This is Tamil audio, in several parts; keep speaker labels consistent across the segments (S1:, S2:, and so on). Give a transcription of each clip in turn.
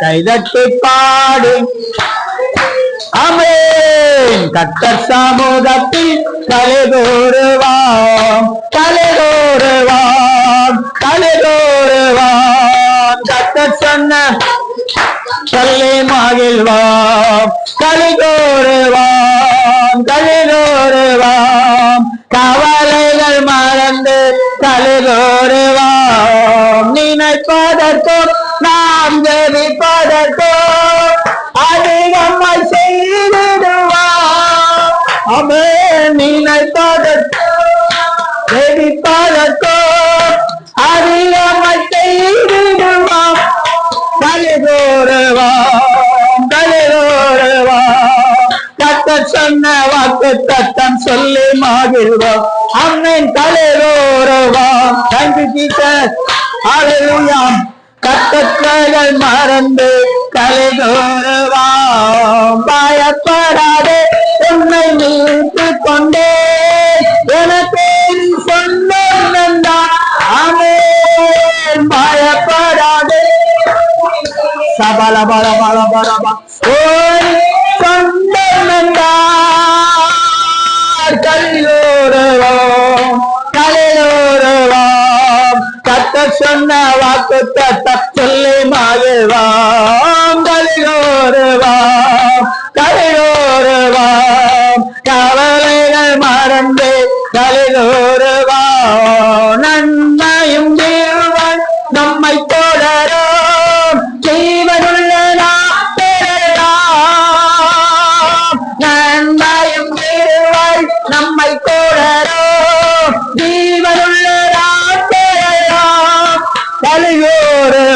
S1: கைதட்டி பாடு அமேன். கத்தர் சமூகத்தில் கலைதோருவாம் கலைதோருவாம் கலைதோருவாம் கத்தர் சொன்ன சொல்லி மகிழ்வாம். கலிதோருவாம் கலிதோருவாம் நாம் ஜெபிப்பதற்கும் அதிகமாய் செய்திடுவாம் அமே நினைப்பதற்கும் ஜெபிப்பதற்கும் அதிகமாய் செய்திடுவாம் கலிதோருவாம் கலிதோருவாம் கத்த சொன்ன வாக்கு தத்தம் சொல்லி மகிழ்வோம் அம்மன் தலைதோரவா தேங்க்யூ ஜீசஸ் ஹalleluya கத்தற்றைகள் மறந்து கலிதோருவாம் பயப்படாதே உன்னை மீட்டு கொண்டே எனக்கு நீ சொந்தம் பயப்படாதே சபல பல பல பல ஓய் சொந்தமென்றார் கல்வி கத்த சொன்ன வாக்கு தத்த சொல்லி மகிழ்வாம் கலையோருவோம் தலையோருவாம்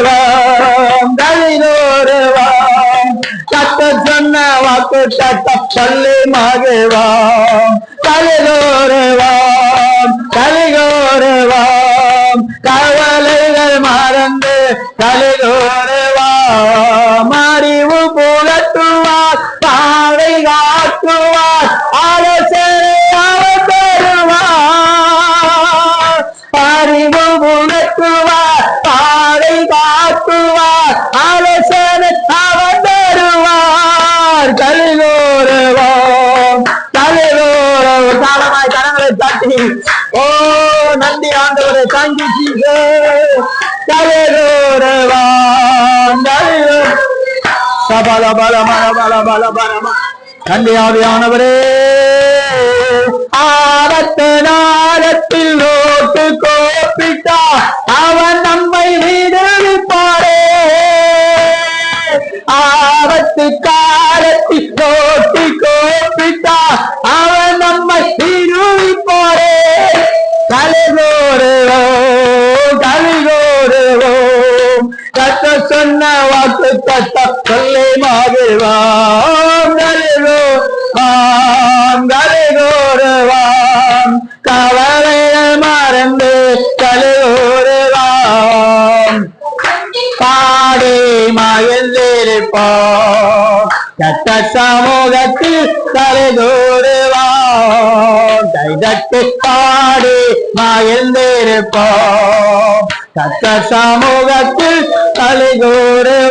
S1: தலையோருவாம். கலியோருவாம் கத்த சொன்ன வாக்கு தத்த சொல்லி மகிழ்வாம். தலையோருவாம் தலையோருவாம். கவலைகள் மறந்து தலையோருவாம். அறிவு புகட்டுவார் பாவை காட்டுவார் ஆலோசனை அவர் பெறுவார் அறிவு காட்டுவார் ஆலோசனை அவர் தருவார். கலிதோருவோம் கலிதோரம் காலமாய் கரங்களை தட்டி ஓ நன்றி ஆண்டவரை தேங்க்யூ ஜீசஸ் பல கலிதோரம் சபல பல மல பல பல பல கண்டியாவியானவரே ஆபத்து நாளத்தில் ஆபத்து காலத்தில் கோட்டி கோப்பிட்டா அவன் நம்மை விடுவிப்பாரே கலிதோருவோ கலிதோருவோ கத்த சொன்ன வாக்கு கத்த சொல்லை மகிழ்வாம் கலிகோ ஆம் கலிதோருவாம் மகிழ்ந்திருப்போம் சட்ட சமூகத்தில் கலிதோருவாம் கைதட்டு பாடி மகிழ்ந்திருப்போம். சட்ட சமூகத்தில் கலிதோருவாம்